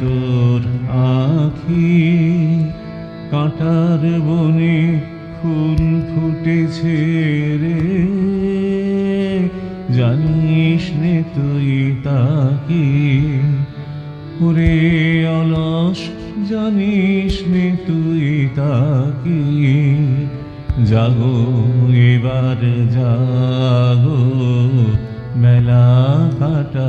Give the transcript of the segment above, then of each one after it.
তোর আখি কাঁটার বনে ফুল ফুটেছে রে। জানিস নে তুই তাকে, ওরে অলস, জানিস নে তুই তাকে। জাগো, এবার জাগো, মেলা কাটাস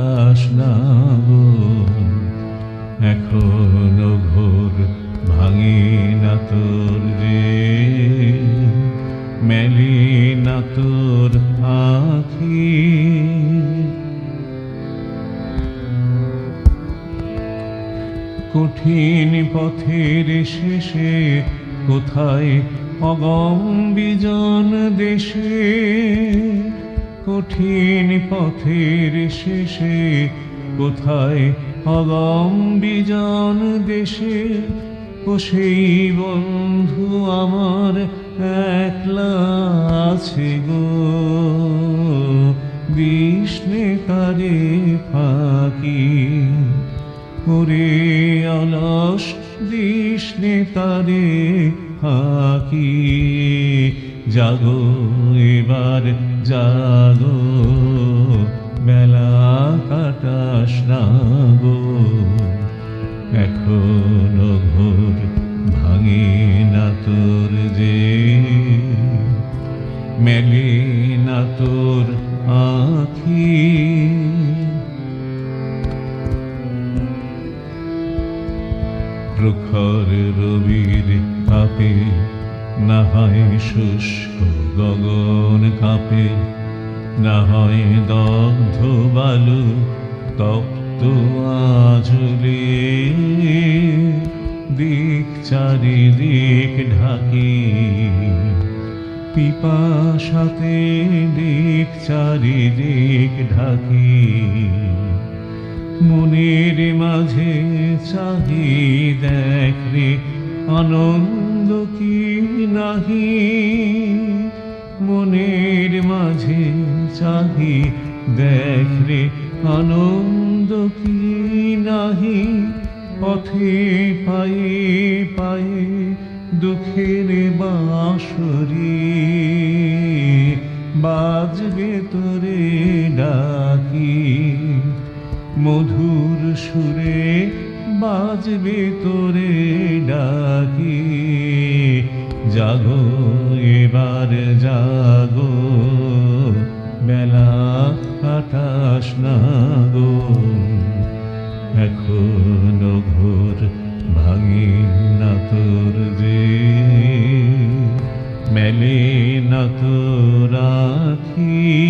আখি। কঠিন পথের শেষে কোথায় অগম বিজন দেশে? কঠিন পথের শেষে কোথায় অগম বিজন দেশে? ও সেই বন্ধু আমার একলা আছে গো। বিষ্ণে কারে ফাঁকি, ওরে অলস দিশনে তারে ফাঁকি। জাগো, এবার জাগো বেলা কাটাস না। মেলে না তোর আখি। প্রখর রবির কাপে না হয় শুষ্ক গগন কাপে না হয় দগ্ধ বালু তপ্ত আজলে। দিক চারিদিক ঢাকি। পিপাসাতে দিক চারিদিক ঢাকি। মনের মাঝে চাহি দেখ রে, আনন্দ কি নাহি? মনের মাঝে চাহি দেখ রে, আনন্দ কি নাহি? পথে পায়ে পায়ে দুঃখের বাঁশরি। বাজবে তোরে ডাকি। মধুর সুরে বাজবে তোরে ডাকি। জাগো, এবার জাগো। বেলা কাটাস না গো এখনও ঘোর ভাঙে না তোর তোর আখি